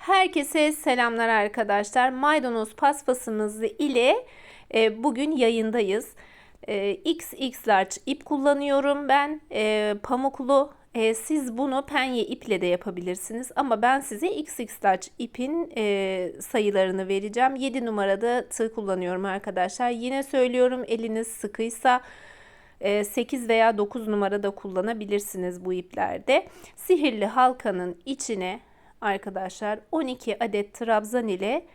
Herkese selamlar arkadaşlar. Maydanoz paspasımız ile e, bugün yayındayız. E, XX large ip kullanıyorum ben. E, pamuklu. E, siz bunu penye iple de yapabilirsiniz. Ama ben size XX large ipin e, sayılarını vereceğim. 7 numarada tığ kullanıyorum arkadaşlar. Yine söylüyorum eliniz sıkıysa 8 veya 9 numarada kullanabilirsiniz bu iplerde. Sihirli halkanın içine arkadaşlar 12 adet trabzan ile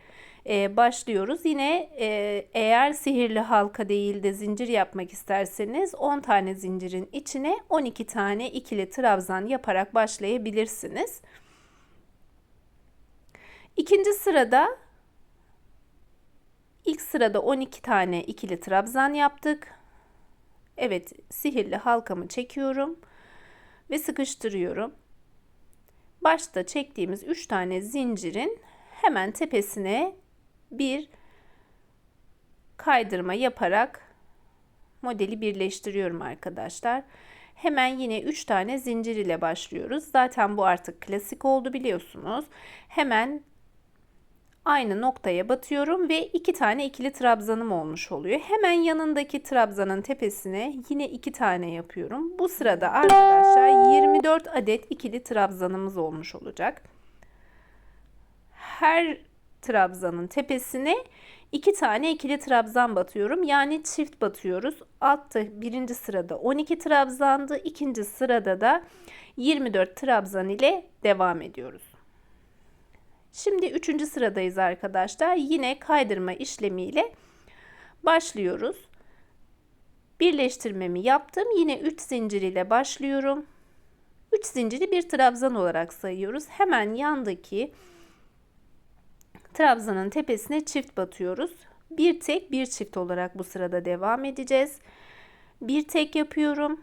e, başlıyoruz. Yine e, eğer sihirli halka değil de zincir yapmak isterseniz 10 tane zincirin içine 12 tane ikili trabzan yaparak başlayabilirsiniz. İkinci sırada ilk sırada 12 tane ikili trabzan yaptık. Evet sihirli halkamı çekiyorum ve sıkıştırıyorum başta çektiğimiz 3 tane zincirin hemen tepesine bir kaydırma yaparak modeli birleştiriyorum arkadaşlar. Hemen yine 3 tane zincir ile başlıyoruz. Zaten bu artık klasik oldu biliyorsunuz. Hemen aynı noktaya batıyorum ve iki tane ikili trabzanım olmuş oluyor. Hemen yanındaki trabzanın tepesine yine iki tane yapıyorum. Bu sırada arkadaşlar 24 adet ikili trabzanımız olmuş olacak. Her trabzanın tepesine iki tane ikili trabzan batıyorum. Yani çift batıyoruz. Altta birinci sırada 12 trabzandı. ikinci sırada da 24 trabzan ile devam ediyoruz. Şimdi üçüncü sıradayız arkadaşlar. Yine kaydırma işlemiyle başlıyoruz. Birleştirmemi yaptım. Yine 3 zincir ile başlıyorum. 3 zinciri bir trabzan olarak sayıyoruz. Hemen yandaki trabzanın tepesine çift batıyoruz. Bir tek bir çift olarak bu sırada devam edeceğiz. Bir tek yapıyorum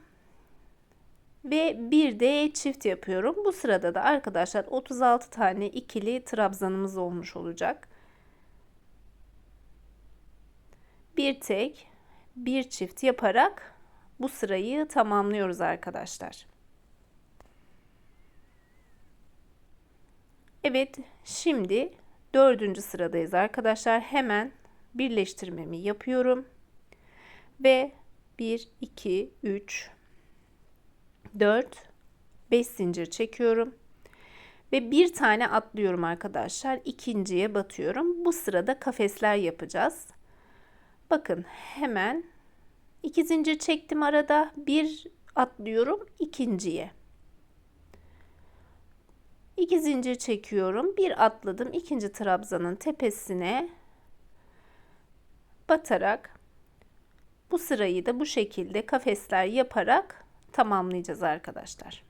ve bir de çift yapıyorum. Bu sırada da arkadaşlar 36 tane ikili trabzanımız olmuş olacak. Bir tek, bir çift yaparak bu sırayı tamamlıyoruz arkadaşlar. Evet, şimdi dördüncü sıradayız arkadaşlar. Hemen birleştirmemi yapıyorum. Ve 1, 2, 3, 4 5 zincir çekiyorum ve bir tane atlıyorum arkadaşlar. İkinciye batıyorum. Bu sırada kafesler yapacağız. Bakın hemen iki zincir çektim arada. Bir atlıyorum ikinciye. İki zincir çekiyorum. Bir atladım ikinci trabzanın tepesine batarak bu sırayı da bu şekilde kafesler yaparak tamamlayacağız arkadaşlar.